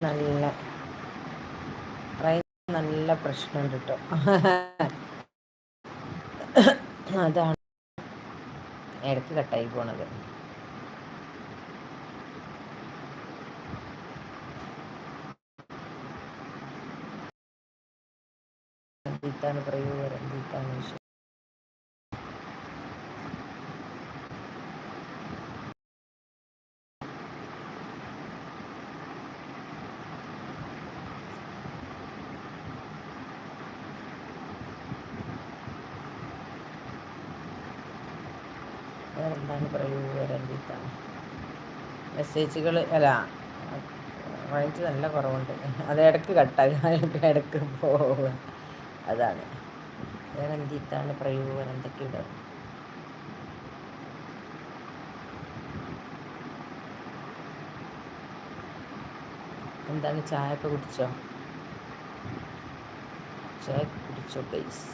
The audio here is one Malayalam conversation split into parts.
നല്ല നല്ല പ്രശ്നം കിട്ടും അതാണ് ഇടയ്ക്ക് കട്ടായി പോണത്. എന്താണ് പറയൂ എന്താണ് വിഷയം? വേറെ എന്താണ് പറയൂ വേറെ എന്താണ് മെസ്സേജുകൾ അല്ല റേഞ്ച് നല്ല കുറവുണ്ട്. അത് ഇടയ്ക്ക് കട്ടാകുക ഇടയ്ക്ക് പോവുക. അതാണ്. വേറെ എന്തിട്ടാണ് പറയുക എന്തൊക്കെയുണ്ട് എന്താണ് ചായ ഒക്കെ കുടിച്ചോ? ചായ കുടിച്ചോ ഗൈസ്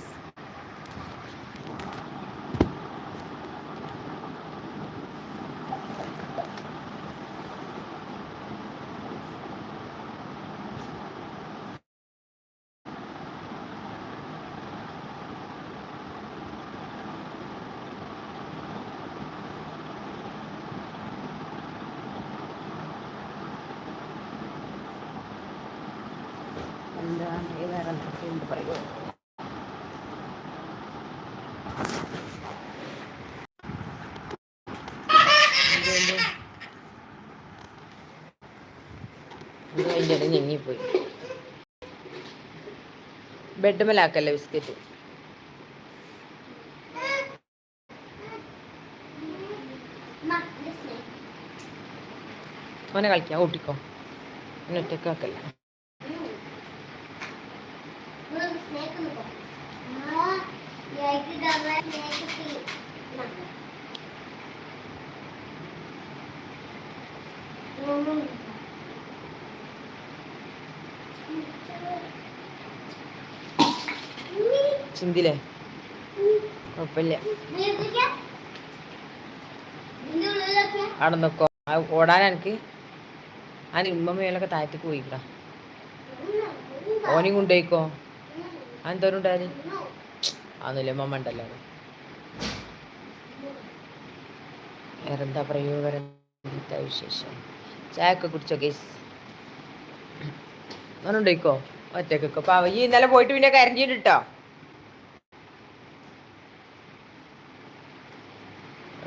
എന്താണ് വേറെ എന്തൊക്കെയുണ്ട് പറയുമോ അതിന്റെ ഇടയിൽ ഞെങ്ങിപ്പോയി ബെഡ് മേലാക്കല്ലേ ബിസ്ക്കറ്റ്? കളിക്കാം ഊട്ടിക്കോ ഒറ്റക്കാക്കല്ലേ ചിന്തിലേ? കുഴപ്പമില്ല. അവിടെ നിൽക്കോ ഓടാൻ എനിക്ക് ആ നിമ്മമ്മയിലൊക്കെ താഴത്തേക്ക് പോയിക്കടാ. ഓനെയും കൊണ്ടുപോയിക്കോ? അതെന്തോരം ഡാനി അതൊന്നുമില്ല മമ്മ ഉണ്ടല്ലോ. വേറെന്താ പറയൂ വേറെ വിശേഷം? ചായ കുടിച്ചോ കേസ് ഒന്നുണ്ടോയിക്കോ ഒറ്റക്കൊക്കെ പാവ ഈ ഇന്നലെ പോയിട്ട് പിന്നെ കരഞ്ഞിട്ടോ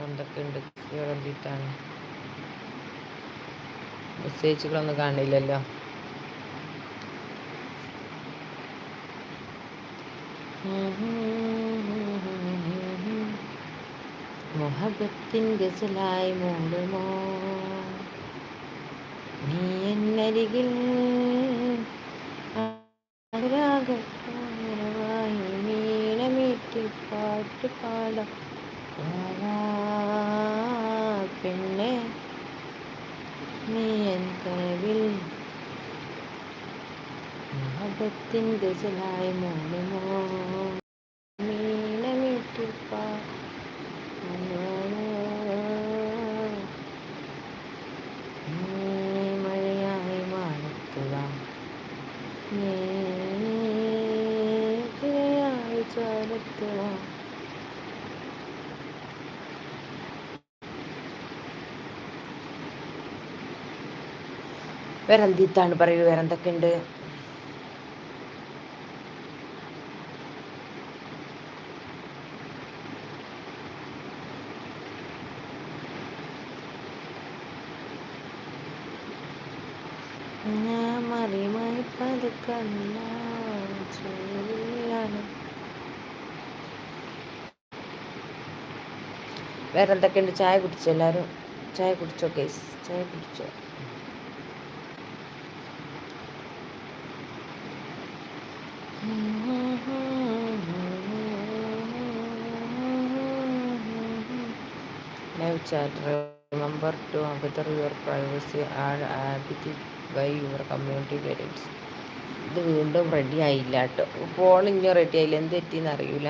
എന്തൊക്കെയുണ്ട് വേറെന്തിട്ടാണ് മെസ്സേജുകളൊന്നും കാണില്ലല്ലോ. മുഹബത്തിൻ ഗസലായി മൂടുമോ? നീ എന്നരികിൽ മീനമീറ്റി പാട്ട് പാടാം. പിന്നെ നീ എൻ കനവിൽ മുഹബത്തിൻ ഗസലായ മൂടുമോ മീനമീറ്റി പാ മഴയായി മാനത്തുക ായി ചാരത്തുക വേറെ എന്തിത്താണ് പറയൂ വേറെ ഞാൻ മറിയുമായി പതുക്കല്ല വേറെ എന്തൊക്കെയുണ്ട് ചായ കുടിച്ചോ എല്ലാവരും ചായ കുടിച്ചോ കേസ് ചായ കുടിച്ചോ? Live chat remember to അബദർ your privacy and abide by your community guidance ഇത് വീണ്ടും റെഡി ആയില്ല കേട്ടോ ഫോൺ ഇനി റെഡി ആയില്ല. എന്ത് പറ്റിയെന്ന് അറിയില്ല